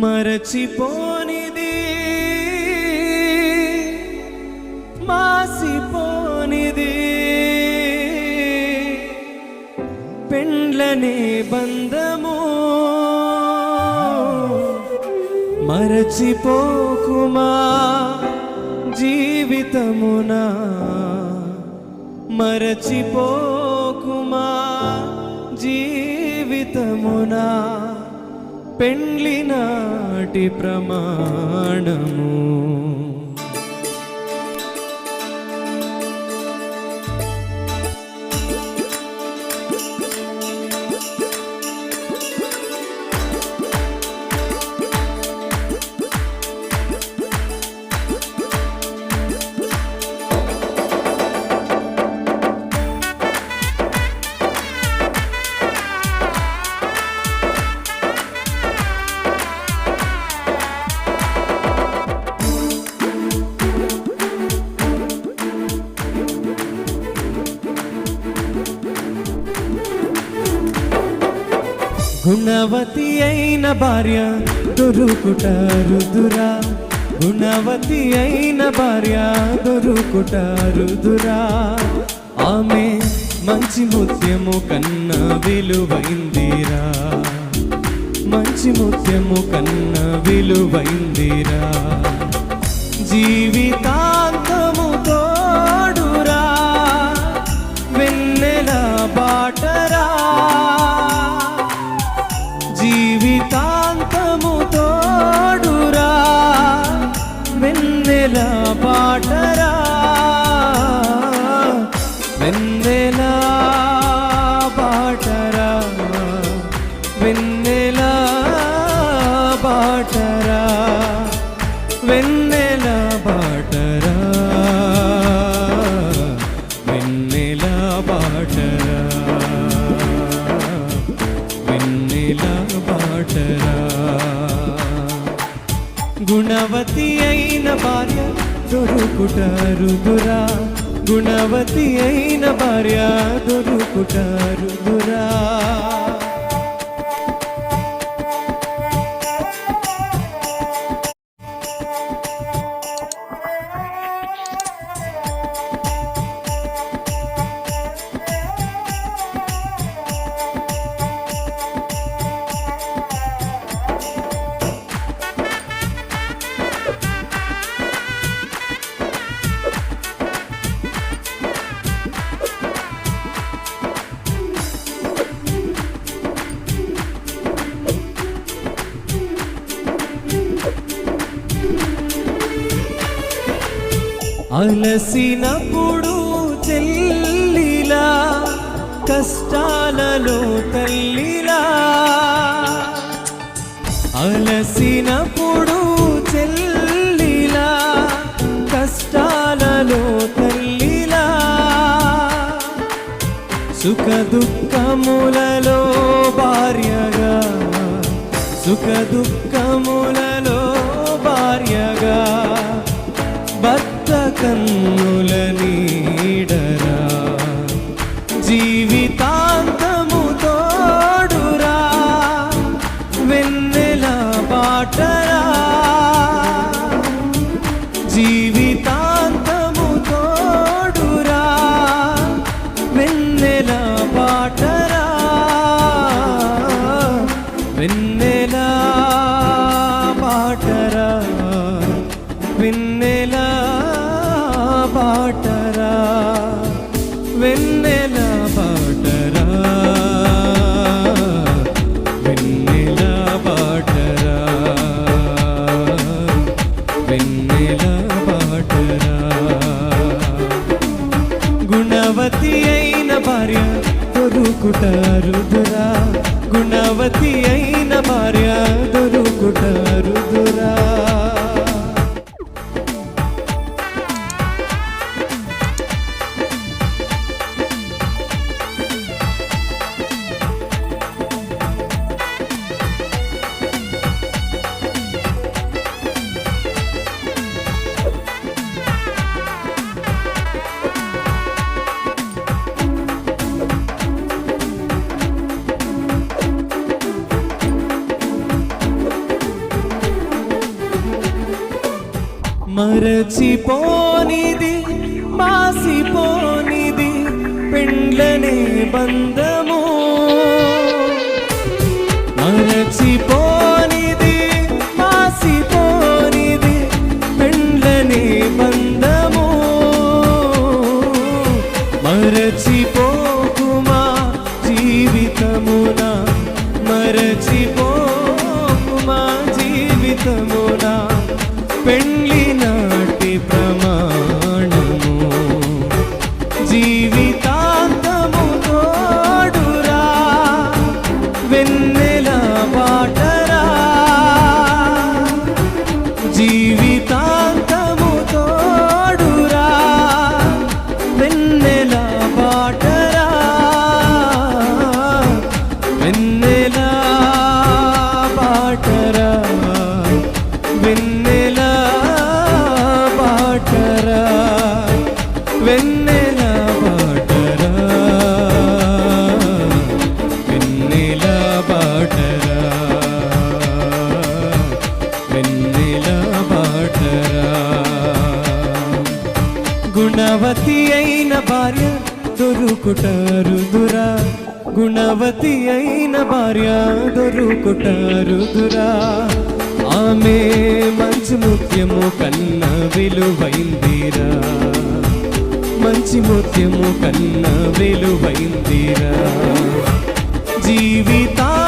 మరచిపోనిది మాసిపోనిది. పెండ్లనే బంధము మరచిపోకుమా జీవితమునా? మరచిపోకుమా జీ జీవితమునా పెండ్లి నాటి ప్రమాణము. గుణవతి అయిన భార్య దొరుకుట రుదురా గుణవతి అయిన భార్య దొరుకుట రుదురా ఆమె మంచి ముత్యము కన్నా విలువైందిరా. మంచి ముత్యము కన్నా విలువైందిరా. జీవితా వెన్నెల బాటరా వెన్నెల బాటరా వెన్నెల బాటరా వెన్నెల బాటరా వెన్నెల బాటరా. గుణవతి అయిన భార్య దొరుకుట రుదురా గుణవతి అయిన భార్య దొరుకుటారు దురా. అలసినప్పుడు చెల్లిలా కష్టాలలో తల్లిలా అలసినప్పుడు చెల్లిలా కష్టాలలో తల్లిలా సుఖ దుఃఖములలో భార్యగా సుఖ దుఃఖములలో భార్యగా. కన్నుల నీడరా. జీవిత వెన్నెల పాటరా? వెన్నెల పాటరా? వెన్నెల పాటరా? గుణవతి అయిన భార్య దొరుకుట రుదురా గుణవతి అయిన భార్య దొరుకుట మరచిపోనిది మాసిపోనిది పెండ్లనే బంధము. మరచిపోనిది మాసిపోనిది పెండ్లనే బంధము. మరచిపో TV. భార్య దొరుకుటారుదురా. గుణవతి అయిన భార్య దొరుకుటారుదురా. ఆమె మంచి ముత్యము కన్నా విలువైందిరా. మంచి ముత్యము కన్నా విలువైందిరా. జీవితా